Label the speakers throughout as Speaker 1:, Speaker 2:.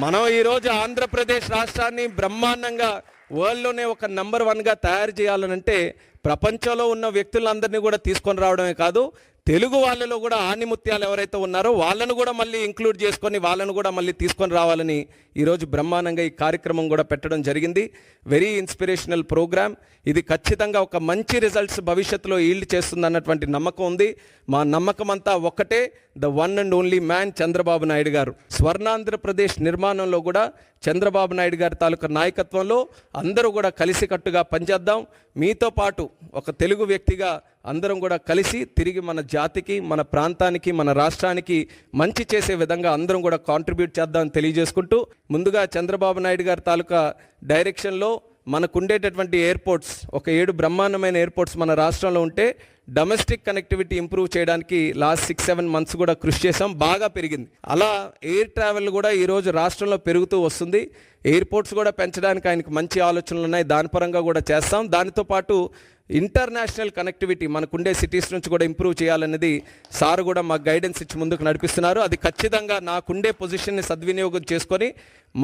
Speaker 1: మనం ఈరోజు ఆంధ్రప్రదేశ్ రాష్ట్రాన్ని బ్రహ్మాండంగా వరల్డ్లోనే ఒక నంబర్ వన్గా తయారు చేయాలనంటే ప్రపంచంలో ఉన్న వ్యక్తులందరినీ కూడా తీసుకొని రావడమే కాదు తెలుగు వాళ్ళలో కూడా ఆనిముత్యాలు ఎవరైతే ఉన్నారో వాళ్ళను కూడా మళ్ళీ ఇంక్లూడ్ చేసుకొని వాళ్ళను కూడా మళ్ళీ తీసుకొని రావాలని ఈరోజు బ్రహ్మాండంగా ఈ కార్యక్రమం కూడా పెట్టడం జరిగింది. వెరీ ఇన్స్పిరేషనల్ ప్రోగ్రామ్ ఇది ఖచ్చితంగా ఒక మంచి రిజల్ట్స్ భవిష్యత్తులో ఈల్డ్ చేస్తుంది అన్నటువంటి నమ్మకం ఉంది. మా నమ్మకం అంతా ఒక్కటే the one and only man Chandrababu Naidu గారు. స్వర్ణాంధ్రప్రదేశ్ నిర్మాణంలో కూడా చంద్రబాబు నాయుడు గారి తాలూకా నాయకత్వంలో అందరూ కూడా కలిసికట్టుగా పనిచేద్దాం. మీతో పాటు ఒక తెలుగు వ్యక్తిగా అందరం కూడా కలిసి తిరిగి మన జాతికి మన ప్రాంతానికి మన రాష్ట్రానికి మంచి చేసే విధంగా అందరం కూడా కాంట్రిబ్యూట్ చేద్దామని తెలియజేసుకుంటూ ముందుగా చంద్రబాబు నాయుడు గారి తాలూకా డైరెక్షన్లో మనకు ఉండేటటువంటి ఎయిర్పోర్ట్స్ ఒక ఏడు బ్రహ్మాండమైన ఎయిర్పోర్ట్స్ మన రాష్ట్రంలో ఉంటే డొమెస్టిక్ కనెక్టివిటీ ఇంప్రూవ్ చేయడానికి లాస్ట్ సిక్స్ సెవెన్ మంత్స్ కూడా కృషి చేసాం బాగా పెరిగింది. అలా ఎయిర్ ట్రావెల్ కూడా ఈరోజు రాష్ట్రంలో పెరుగుతూ వస్తుంది. ఎయిర్పోర్ట్స్ కూడా పెంచడానికి ఆయనకు మంచి ఆలోచనలు ఉన్నాయి. దాని పరంగా కూడా చేస్తాం. దానితో పాటు ఇంటర్నేషనల్ కనెక్టివిటీ మనకుండే సిటీస్ నుంచి కూడా ఇంప్రూవ్ చేయాలనేది సార్ కూడా మాకు గైడెన్స్ ఇచ్చి ముందుకు నడిపిస్తున్నారు. అది ఖచ్చితంగా నాకుండే పొజిషన్ని సద్వినియోగం చేసుకొని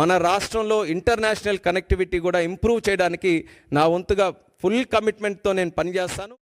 Speaker 1: మన రాష్ట్రంలో ఇంటర్నేషనల్ కనెక్టివిటీ కూడా ఇంప్రూవ్ చేయడానికి నా వంతుగా ఫుల్ కమిట్మెంట్తో నేను పనిచేస్తాను.